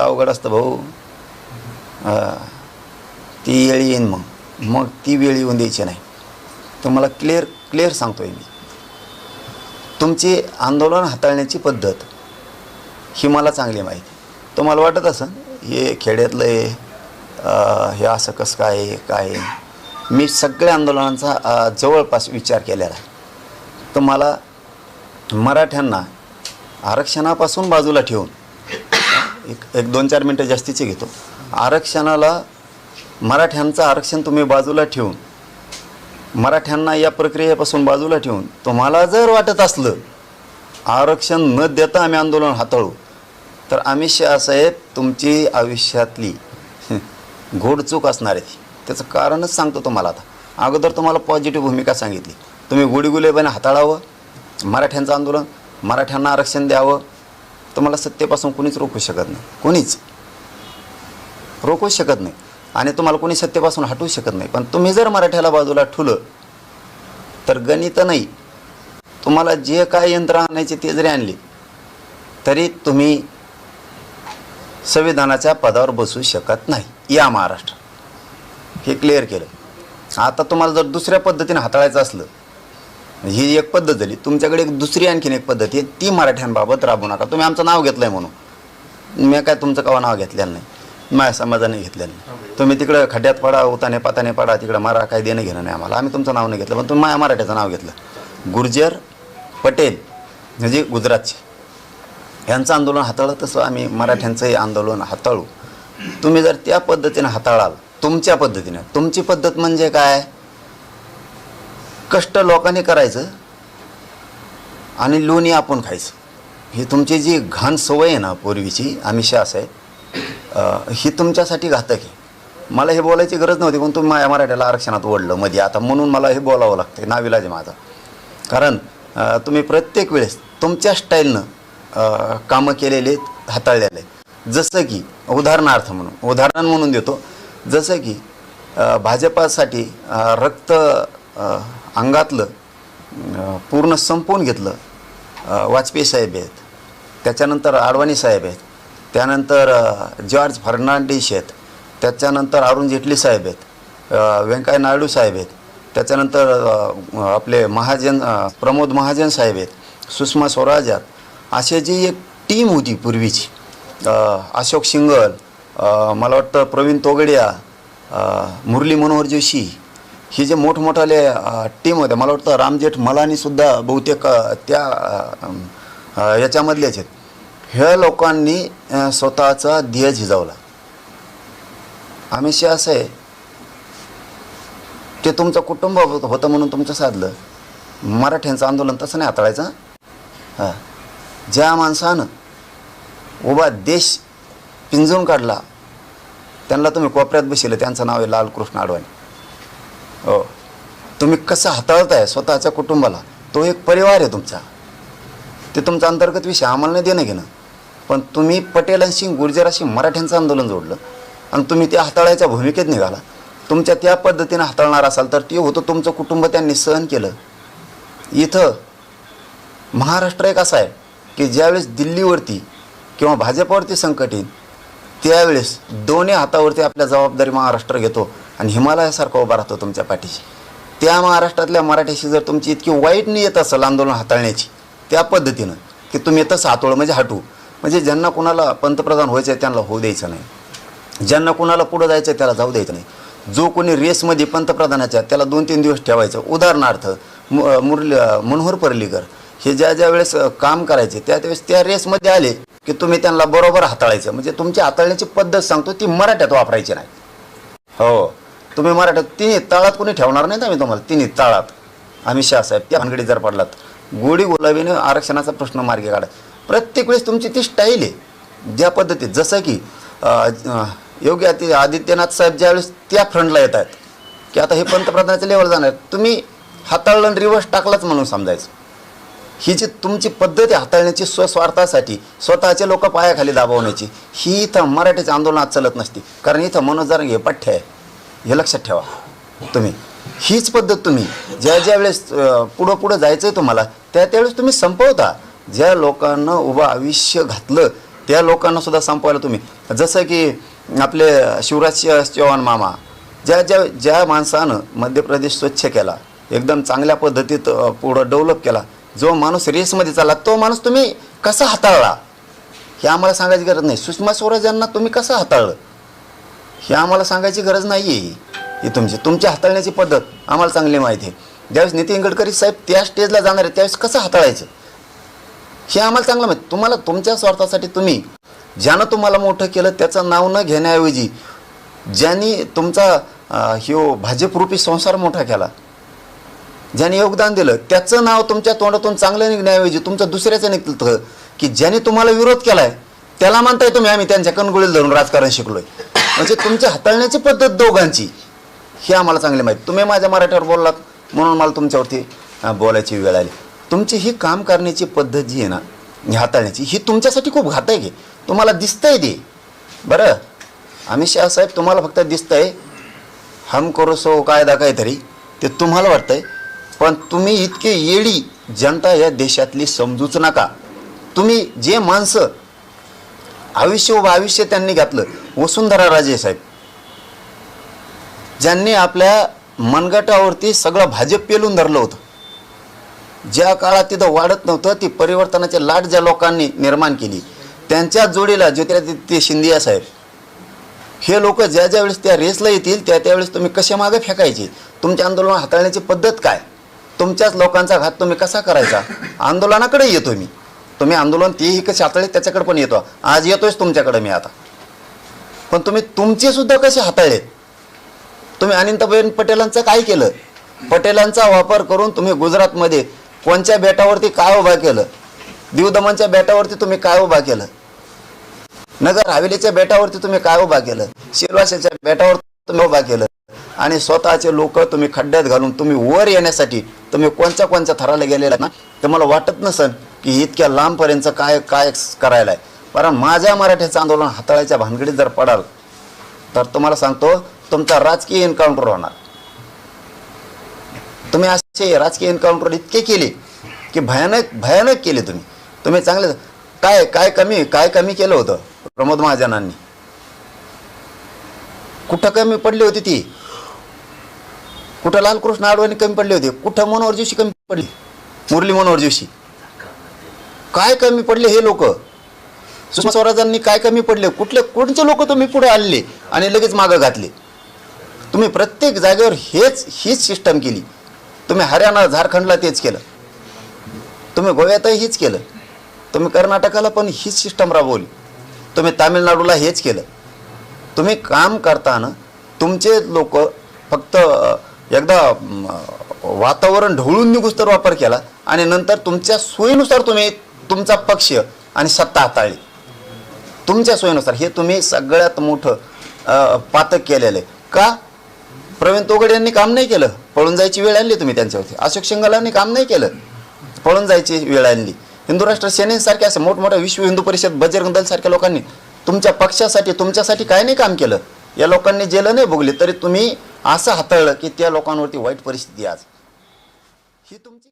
अवघड असतं भाऊ. ती वेळ येईन मग. मग ती वेळ येऊन द्यायची नाही. तुम्हाला क्लिअर क्लिअर सांगतोय मी. तुमची आंदोलन हाताळण्याची पद्धत ही मला चांगली माहिती. तुम्हाला वाटत असं हे खेड्यातलं आहे हे असं कसं काय काय मी सगळ्या आंदोलनांचा जवळपास विचार केलेला आहे. तर मला मराठ्यांना आरक्षणापासून बाजूला ठेवून एक एक दोन चार मिनटं जास्तीचे घेतो. आरक्षणाला मराठ्यांचं आरक्षण तुम्ही बाजूला ठेवून मराठ्यांना या प्रक्रियेपासून बाजूला ठेवून तुम्हाला जर वाटत असलं आरक्षण न देता आम्ही आंदोलन हाताळू तर अमित शहा तुमची आयुष्यातली घोडचूक असणार आहे. ती त्याचं कारणच सांगतो तुम्हाला आता. अगोदर तुम्हाला पॉझिटिव्ह भूमिका सांगितली. तुम्ही गुडीगुलेबाने हाताळावं मराठ्यांचं आंदोलन मराठ्यांना आरक्षण द्यावं तुम्हाला सत्तेपासून कोणीच रोखू शकत नाही. कोणीच. रोखू शकत नाही. आणि तुम्हाला कोणी सत्तेपासून हटवू शकत नाही. पण तुम्ही जर मराठ्याला बाजूला ठुलं तर गणित नाही. तुम्हाला जे काय यंत्र आणायचे ते जरी आणले तरी तुम्ही संविधानाच्या पदावर बसू शकत नाही. या महाराष्ट्र हे क्लिअर केलं. आता तुम्हाला जर दुसऱ्या पद्धतीने हाताळायचं असलं ही एक पद्धत झाली. तुमच्याकडे एक दुसरी आणखीन एक पद्धती आहे. ती मराठ्यांबाबत राबवू नका. तुम्ही आमचं नाव घेतलं आहे म्हणून. मी काय तुमचं कवा नाव घेतलेलं नाही. माझ्या समाजाने घेतलेलं नाही. तुम्ही तिकडं खड्ड्यात पडा उताने पाताने पडा तिकडं मारा काय देणं घेणं नाही आम्हाला. आम्ही तुमचं नाव नाही घेतलं पण तुम्ही माझ्या मराठ्याचं नाव घेतलं. गुर्जर पटेल म्हणजे गुजरातचे. यांचं आंदोलन हाताळलं तसं आम्ही मराठ्यांचंही आंदोलन हाताळू. तुम्ही जर त्या पद्धतीने हाताळाल तुमच्या पद्धतीने तुमची पद्धत म्हणजे काय? कष्ट लोकांनी करायचं आणि लोणी आपण खायचं. ही तुमची जी घाण सवय आहे ना पूर्वीची आम्ही शास आहे ही तुमच्यासाठी घातक आहे. मला हे बोलायची गरज नव्हती पण तुम्ही माझ्या मराठ्याला आरक्षणात ओढलं मध्ये आता म्हणून मला हे बोलावं लागतं नाविलाज माझा. कारण तुम्ही प्रत्येक वेळेस तुमच्या स्टाईलनं कामं केलेले आहेत, हाताळलेले आहेत. जसं की उदाहरणार्थ म्हणून उदाहरण म्हणून देतो. जसं की भाजपासाठी रक्त अंगातलं पूर्ण संपवून घेतलं वाजपेयी साहेब आहेत. त्याच्यानंतर आडवाणी साहेब आहेत. त्यानंतर जॉर्ज फर्नांडिस आहेत. त्याच्यानंतर अरुण जेटली साहेब आहेत. व्यंकय्या नायडू साहेब आहेत. त्याच्यानंतर आपले महाजन प्रमोद महाजन साहेब आहेत. सुषमा स्वराज आहेत. असे जी एक टीम होती पूर्वीची अशोक सिंगल मला वाटतं प्रवीण तोगडिया मुरली मनोहर जोशी ही जे मोठमोठाले टीम होत्या मला वाटतं रामजेठ मलानीसुद्धा बहुतेक त्या याच्यामधलेच आहेत. ह्या लोकांनी स्वतःचा ध्येय झिजावला. आम्ही असं आहे ते तुमचं कुटुंब होतं म्हणून तुमचं साधलं. मराठ्यांचं आंदोलन तसं नाही हाताळायचं. हां. ज्या माणसानं उभा देश पिंजून काढला त्यांना तुम्ही कोपऱ्यात बसिलं त्यांचं नाव आहे लालकृष्ण अडवाणी हो. तुम्ही कसं हाताळताय स्वतःच्या कुटुंबाला? तो एक परिवार आहे तुमचा. ते तुमचा अंतर्गत विषय आम्हाला नाही देणं घेणं पण तुम्ही पटेलांशी गुर्जराशी मराठ्यांचं आंदोलन जोडलं. आणि तुम्ही ते हाताळायच्या भूमिकेत निघाला. तुमच्या त्या पद्धतीनं हाताळणार असाल तर ते होतं तुमचं कुटुंब त्यांनी सहन केलं. इथं महाराष्ट्र एक असा आहे की ज्यावेळेस दिल्लीवरती किंवा भाजपावरती संकट येईल त्यावेळेस दोन्ही हातावरती आपल्या जबाबदारी महाराष्ट्र घेतो. आणि हिमालयासारखा उभा राहतो तुमच्या पाठीशी. त्या महाराष्ट्रातल्या मराठीशी जर तुमची इतकी वाईट नाही येत असेल आंदोलन हाताळण्याची त्या पद्धतीनं की तुम्ही तसं सातोळ म्हणजे हटू. म्हणजे ज्यांना कुणाला पंतप्रधान व्हायचं आहे त्यांना होऊ द्यायचं नाही. ज्यांना कुणाला पुढं जायचं आहे त्याला जाऊ द्यायचं नाही. जो कोणी रेसमध्ये पंतप्रधानाच्या त्याला दोन तीन दिवस ठेवायचं. उदाहरणार्थ मु मुरली मनोहर पर्लीकर हे ज्या ज्या वेळेस काम करायचे त्या त्यावेळेस त्या रेसमध्ये आले की तुम्ही त्यांना बरोबर हाताळायचं. म्हणजे तुमची हाताळण्याची पद्धत सांगतो ती मराठ्यात वापरायची नाही. हो. तुम्ही मराठ्यात तिन्ही ताळात कोणी ठेवणार नाही आम्ही तुम्हाला तिन्ही ताळात. आम्ही शाहसाहेब त्या भानगडीत जर पडलात. गोडी गुलाबीने आरक्षणाचा प्रश्न मार्गी काढा. प्रत्येक वेळेस तुमची ती स्टाईल आहे. ज्या पद्धतीत जसं की योग्य आदि आदित्यनाथ साहेब ज्यावेळेस त्या फ्रंटला येत आहेत की आता हे पंतप्रधानाच्या लेवल जाणार तुम्ही हाताळलं रिवर्स टाकलाच म्हणून समजायचं. ही जी तुमची पद्धत आहे हाताळण्याची स्वस्वार्थासाठी स्वतःचे लोक पायाखाली दाबवण्याची ही इथं मराठीच्या आंदोलनात चालत नसती. कारण इथं मनोज जारंगे हे पठ्य आहे. हे लक्षात ठेवा. तुम्ही. हीच पद्धत तुम्ही ज्या ज्या वेळेस पुढं पुढं जायचं आहे तुम्हाला त्या त्यावेळेस तुम्ही संपवता. ज्या लोकांना उभं आयुष्य घातलं त्या लोकांना सुद्धा संपवायला तुम्ही. जसं की आपले शिवराज सिंह चौहान मामा ज्या ज्या ज्या माणसानं मध्य प्रदेश स्वच्छ केला एकदम चांगल्या पद्धतीत पुढं डेव्हलप केला जो माणूस रेसमध्ये चालला तो माणूस तुम्ही कसा हाताळला? हे आम्हाला सांगायची गरज नाही. सुषमा स्वराज यांना तुम्ही कसं हाताळलं? हे आम्हाला सांगायची गरज नाही आहे ही तुमची तुमची हाताळण्याची पद्धत आम्हाला चांगली माहिती आहे. ज्यावेळेस नितीन गडकरी साहेब त्या स्टेजला जाणार आहे त्यावेळेस कसं हाताळायचं? हे आम्हाला चांगलं माहिती तुम्हाला तुमच्या स्वार्थासाठी तुम्ही ज्यानं तुम्हाला मोठं केलं त्याचं नाव न घेण्याऐवजी ज्यांनी तुमचा ह्यो भाजपरूपी संसार मोठा केला ज्याने योगदान दिलं त्याचं नाव तुमच्या तोंडातून चांगलं निघण्याऐवजी तुमचं दुसऱ्याचं निघतं की ज्याने तुम्हाला विरोध केला आहे त्याला म्हणताय तुम्ही. आम्ही त्यांच्या कणगुळीला धरून राजकारण शिकलोय. म्हणजे तुमची हाताळण्याची पद्धत दोघांची. ही आम्हाला चांगली माहिती. तुम्ही माझ्या मराठीवर बोललात म्हणून मला तुमच्यावरती बोलायची वेळ आली. तुमची ही काम करण्याची पद्धत जी आहे ना हाताळण्याची ही तुमच्यासाठी खूप घातक आहे. तुम्हाला दिसतंय ते. बरं? आम्ही शाहसाहेब साहेब तुम्हाला फक्त दिसतंय. हम करो सो कायदा काहीतरी. ते तुम्हाला वाटतंय. पण तुम्ही इतके येडी जनता या देशातली समजूच नका. तुम्ही जे माणसं आयुष्य व आयुष्य त्यांनी घातलं. वसुंधरा राजे साहेब ज्यांनी आपल्या मनगटावरती सगळं भाजप पेलून धरलं होतं. ज्या काळात तिथं वाढत नव्हतं ती परिवर्तनाची लाट ज्या लोकांनी निर्माण केली त्यांच्या जोडीला ज्योतिरादित्य शिंदिया साहेब हे लोक ज्या ज्या वेळेस त्या रेसला येतील त्या त्यावेळेस तुम्ही कशा मागे फेकायचे? तुमच्या आंदोलन हाताळण्याची पद्धत काय? तुमच्याच लोकांचा घात तुम्ही कसा करायचा? आंदोलनाकडे येतो मी. तुम्ही आंदोलन तेही कसे हाताळले त्याच्याकडे पण येतो. आज येतोयच तुमच्याकडे मी आता. पण तुम्ही तुमचे सुद्धा कसे हाताळलेत तुम्ही अनंतबेन पटेलांचं काय केलं? पटेलांचा वापर करून तुम्ही गुजरातमध्ये कोणत्या बेटावरती काय उभा केलं? दीवदमनच्या बेटावरती तुम्ही काय उभा केलं? नगर हवेलीच्या बेटावरती तुम्ही काय उभा केलं? शिरवाशाच्या बेटावर तुम्ही उभा केलं? आणि स्वतःचे लोक तुम्ही खड्ड्यात घालून तुम्ही वर येण्यासाठी तुम्ही कोणत्या कोणत्या थराला गेलेला ना तर मला वाटत नसन. की इतक्या लांबपर्यंत काय काय करायला आहे कारण माझ्या मराठीचं आंदोलन हाताळायच्या भानगडीत जर पडाल तर तुम्हाला सांगतो तुमचा राजकीय एन्काउंटर होणार. तुम्ही असे राजकीय एन्काउंटर इतके केले की भयानक भयानक केले तुम्ही. तुम्ही चांगले काय काय कमी काय कमी केलं होतं प्रमोद महाजनांनी? कुठं कमी पडली होती ती? कुठं लालकृष्ण आडवाणी कमी पडली होती? कुठं मनोहर जोशी कमी पडली? मुरली मनोहर जोशी? काय कमी पडले हे लोक? सुषमा स्वराजांनी काय कमी पडले? कुठले कोणते लोक तुम्ही पुढे आणले आणि लगेच मागं घातले? तुम्ही प्रत्येक जागेवर हेच हीच सिस्टम केली. तुम्ही हरियाणा झारखंडला तेच केलं. तुम्ही गोव्यातही हेच केलं. तुम्ही कर्नाटकाला पण हीच सिस्टम राबवली. तुम्ही तामिळनाडूला हेच केलं. तुम्ही काम करताना तुमचे लोक फक्त एकदा वातावरण ढवळून निघूस तर वापर केला आणि नंतर तुमच्या सोयीनुसार तुम्ही तुमचा पक्ष आणि सत्ता हाताळली. तुमच्या सोयीनुसार हे तुम्ही सगळ्यात मोठं पातक केलेलं आहे. का? प्रवीण तोगडे यांनी काम नाही केलं. पळून जायची वेळ आणली तुम्ही त्यांच्यावरती. अशोक शिंगलांनी काम नाही केलं. पळून जायची वेळ आणली. हिंदू राष्ट्र सेनेसारख्या असं मोठमोठ्या विश्व हिंदू परिषद बजरंग दल सारख्या लोकांनी तुमच्या पक्षासाठी तुमच्यासाठी काय नाही काम केलं? या लोकांनी जेलं नाही भोगली तरी तुम्ही असं हाताळलं की त्या लोकांवरती वाईट परिस्थिती आज. ही तुमची